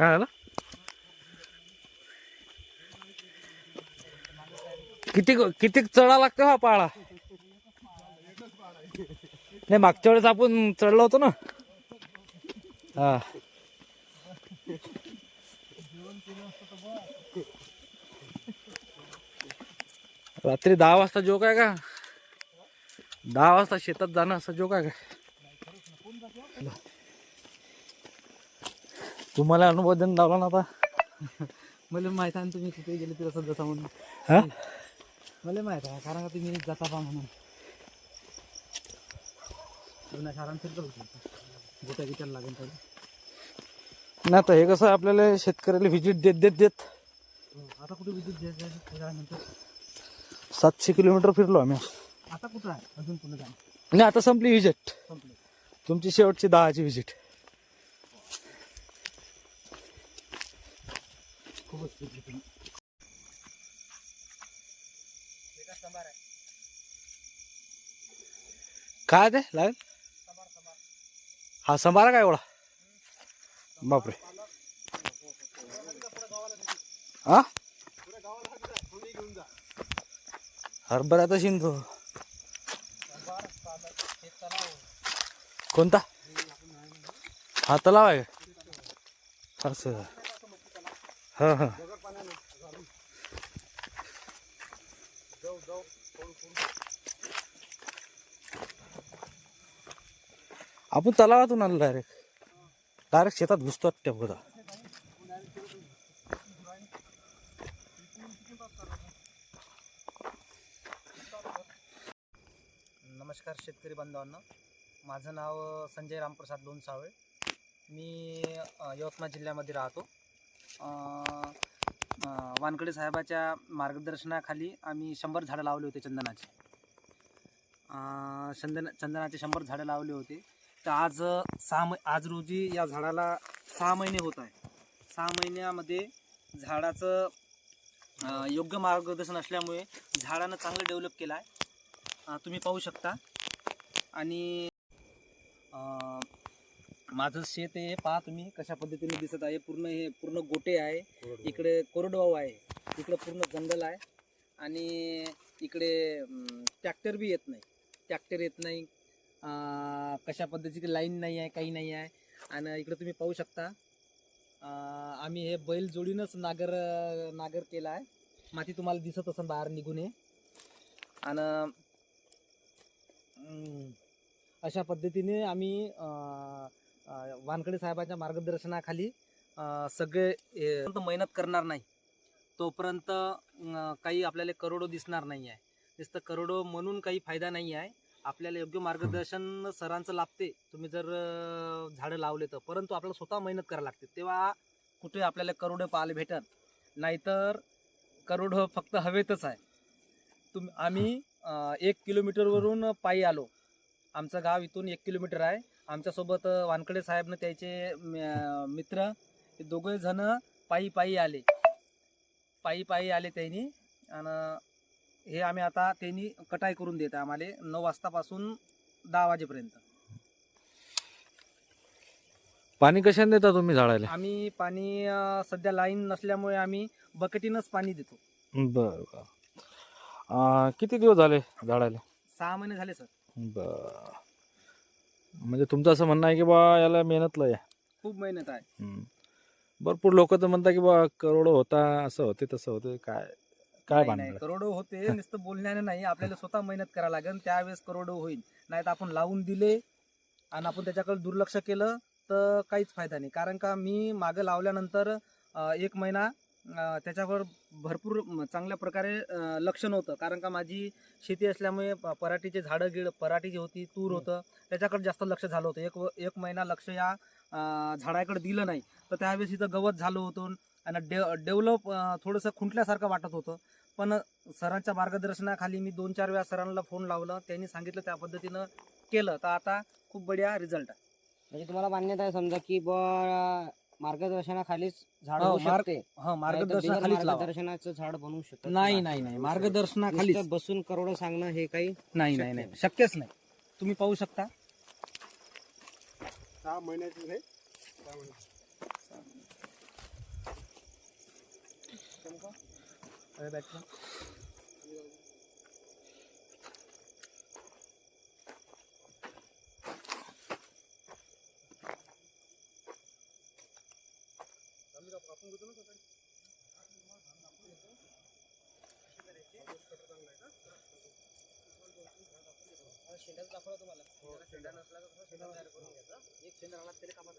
काय झालं किती किती चढा लागतो हा पाळा? नाही मागच्या वेळेस आपण चढलो होतो ना. हा. रात्री दहा वाजता जोक आहे का? दहा वाजता शेतात जाणं असं जोक आहे का? तुम्हाला अनुभव देऊन लावला ना आता. मला माहीत आहे ना तुम्ही कुठे गेले तिला सध्या जाता म्हणून हा? मला माहीत आहे कारण का तुम्ही जाता पा म्हणून. लग्नात आराम फिरतो गोट्या गिट्या लागेल तर नाही आता हे कसं आपल्याला शेतकऱ्याला व्हिजिट देत देत देत. आता कुठे आहे? त्याच्यानंतर. सातशे किलोमीटर फिरलो आम्ही. आता कुठं आहे? अजून जाणं नाही आता संपली व्हिजिट संपलं. तुमची शेवटची दहाची व्हिजिट खूपच तुम्ही काय ते लागेल हा संभारा काय एवढा? बापरे. हा? तर शिंदो. कोणता? हा तलाव आहे का? असं. हा हा. आपण तलावातून आणलं डायरेक्ट डायरेक्ट शेतात घुसतो वाटतं बघा नमस्कार शेतकरी बांधवांना. माझं नाव संजय रामप्रसाद लोणसावळे. मी यवतमाळ जिल्ह्यामध्ये राहतो. वानकडे साहेबाच्या मार्गदर्शनाखाली आम्ही शंभर झाडं लावले होते चंदनाचे. चंदन चंदनाचे शंभर झाडं लावले होते. तर आज सहा मै आज रोजी या झाडाला सहा महिने होत आहे. सहा महिन्यामध्ये झाडाचं योग्य मार्गदर्शन असल्यामुळे झाडानं चांगलं डेव्हलप केलं आहे. तुम्ही पाहू शकता. आणि माझं शेत आहे पहा तुम्ही कशा पद्धतीने दिसत आहे. पूर्ण हे पूर्ण गोटे आहे. इकडे कोरडवाहू आहे. इकडे पूर्ण जंगल आहे. आणि इकडे ट्रॅक्टर बी येत नाही. ट्रॅक्टर येत नाही. कशा पद्धतीची लाईन नाही आहे काही नाही आहे. आणि इकडे तुम्ही पाहू शकता आम्ही हे बैल जोडीनंच नागर नागर केला आहे. माती तुम्हाला दिसत असेल बाहेर निघून ये आणि अशा पद्धतीने आम्ही वानकडे साहेबांच्या मार्गदर्शनाखाली सगळे मेहनत करणार नाही. तोपर्यंत काही आपल्याला करोडो दिसणार नाही आहे नुसतं करोडो म्हणून काही फायदा नाही आहे आपल्याला योग्य मार्गदर्शन सरांचं लाभते. तुम्ही जर झाडं लावले तर. परंतु आपल्याला स्वतः मेहनत करायला लागते. तेव्हा कुठे आपल्याला करोडो पाहायला भेटत? नाहीतर करोडो फक्त हवेतच आहे. तुम आम्ही एक किलोमीटरवरून पायी आलो. आमचं गाव इथून एक किलोमीटर आहे. आमच्यासोबत वानकडे साहेबनं त्याचे मित्र हे दोघे जण पायी पायी आले. पायी पायी आले त्यांनी. आणि हे आम्ही आता त्यांनी कटाई करून देत आम्हाला नऊ वाजतापासून दहा वाजेपर्यंत. पाणी कशाने देता तुम्ही झाडाला आम्ही पाणी अं, सध्या लाईन नसल्यामुळे आम्ही बकेटीनंच पाणी देतो. बर बर. किती दिवस झाले झाडाला सहा महिने झाले सर. बर. म्हणजे तुमचं असं म्हणणं आहे की बा याला मेहनत लय आहे. खूप मेहनत आहे हम्म. भरपूर लोक तर म्हणतात की बा करोडो होता असं होते तसं होते काय काय नाही, नाही भानगड करोडो होते नुसतं बोलण्याने नाही आपल्याला स्वतः मेहनत करायला लागेल त्यावेळेस करोडो होईल नाही तर आपण लावून दिले आणि आपण त्याच्याकडे दुर्लक्ष केलं तर काहीच फायदा नाही कारण का मी मागं लावल्यानंतर अं, एक महिना त्याच्यावर भरपूर चांगल्या प्रकारे लक्ष नव्हतं. कारण का माझी शेती असल्यामुळे प- पराठीचे झाडं गिड पराठी जी होती तूर होतं. त्याच्याकडे जास्त लक्ष झालं होतं. एक व- एक महिना लक्ष या झाडाकडे दिलं नाही. तर त्यावेळेस इथं गवत झालं होतं आणि डे डेव्हलप थोडंसं खुंटल्यासारखं वाटत होतं. पण सरांच्या मार्गदर्शनाखाली मी दोन चार वेळा सरांना फोन लावलं. त्यांनी सांगितलं त्या पद्धतीनं केलं. तर आता खूप बढिया रिझल्ट आहे. म्हणजे तुम्हाला मान्यता आहे समजा की बुवा मार्गदर्शनाखालीच झाड हो, होऊ शकते. हो, हा मार्गदर्शनाखालीच मार्गदर्शनाचं झाड बनवू शकत नाही नाही. नाही मार्गदर्शनाखाली नुसतं बसून करोड सांगणं हे काही नाही नाही नाही. शक्यच नाही. तुम्ही पाहू शकता. सहा महिन्याची नाही सहा महिन्याची. शेंडाच दाखवला तुम्हाला. शेंडा. नसला तर शेंडा तयार करून घ्यायचा एक शेंडा राहिला त्याला कामात